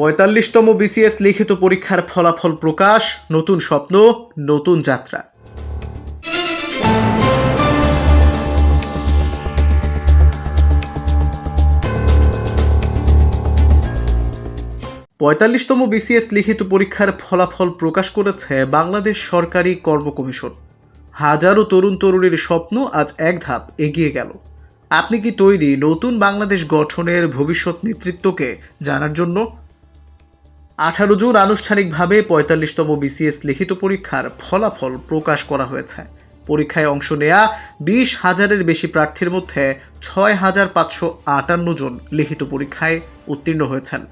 পঁয়তাল্লিশতম BCS লিখিত পরীক্ষার ফলাফল প্রকাশ, নতুন স্বপ্ন, নতুন যাত্রা। পঁয়তাল্লিশতম বিসিএস লিখিত পরীক্ষার ফলাফল প্রকাশ করেছে বাংলাদেশ সরকারি কর্ম কমিশন। হাজারো তরুণ তরুণীর স্বপ্ন আজ এক ধাপ এগিয়ে গেল। আপনি কি তৈরি নতুন বাংলাদেশ গঠনের ভবিষ্যৎ নেতৃত্বকে জানার জন্য আঠারো জুন আনুষ্ঠানিকভাবে পঁয়তাল্লিশতম বিসিএস লিখিত পরীক্ষার ফলাফল প্রকাশ করা হয়েছে। পরীক্ষায় অংশ নেয়া বিশ হাজারের বেশি প্রার্থীর মধ্যে ছয় হাজার পাঁচশো আটান্ন জন লিখিত পরীক্ষায় উত্তীর্ণ হয়েছেন।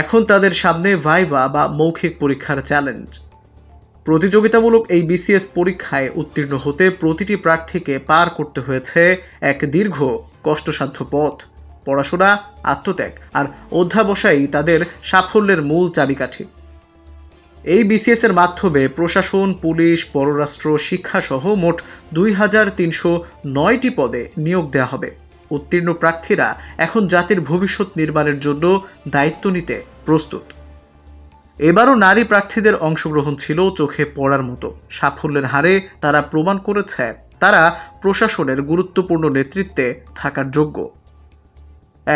এখন তাদের সামনে ভাইভা বা মৌখিক পরীক্ষার চ্যালেঞ্জ। প্রতিযোগিতামূলক এই বিসিএস পরীক্ষায় উত্তীর্ণ হতে প্রতিটি প্রার্থীকে পার করতে হয়েছে এক দীর্ঘ কষ্টসাধ্য পথ। পড়াশোনা, আত্মত্যাগ আর অধ্যাবসায়ই তাদের সাফল্যের মূল চাবিকাঠি। এই বিসিএস এর মাধ্যমে প্রশাসন, পুলিশ, পররাষ্ট্র, শিক্ষাসহ মোট দুই হাজার তিনশো নয়টি পদে নিয়োগ দেওয়া হবে। উত্তীর্ণ প্রার্থীরা এখন জাতির ভবিষ্যৎ নির্মাণের জন্য দায়িত্ব নিতে প্রস্তুত। এবারও নারী প্রার্থীদের অংশগ্রহণ ছিল চোখে পড়ার মতো। সাফল্যের হারে তারা প্রমাণ করেছে, তারা প্রশাসনের গুরুত্বপূর্ণ নেতৃত্বে থাকার যোগ্য।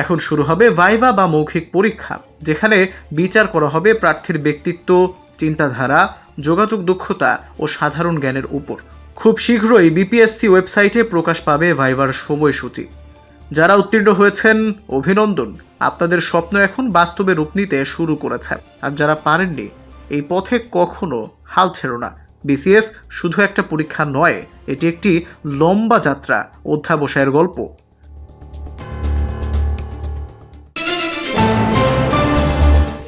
এখন শুরু হবে ভাইভা বা মৌখিক পরীক্ষা, যেখানে বিচার করা হবে প্রার্থীর ব্যক্তিত্ব, চিন্তাধারা, যোগাযোগ দক্ষতা ও সাধারণ জ্ঞানের উপর। খুব শীঘ্রই বিপিএসসি ওয়েবসাইটে প্রকাশ পাবে ভাইভার সময়সূচি। যারা উত্তীর্ণ হয়েছেন, অভিনন্দন। আপনাদের স্বপ্ন এখন বাস্তবে রূপ নিতে শুরু করেছে। আর যারা পারেননি, এই পথে কখনো হাল ছেড়ো না। বিসিএস শুধু একটা পরীক্ষা নয়, এটি একটি লম্বা যাত্রা, অধ্যাবসায়ের গল্প।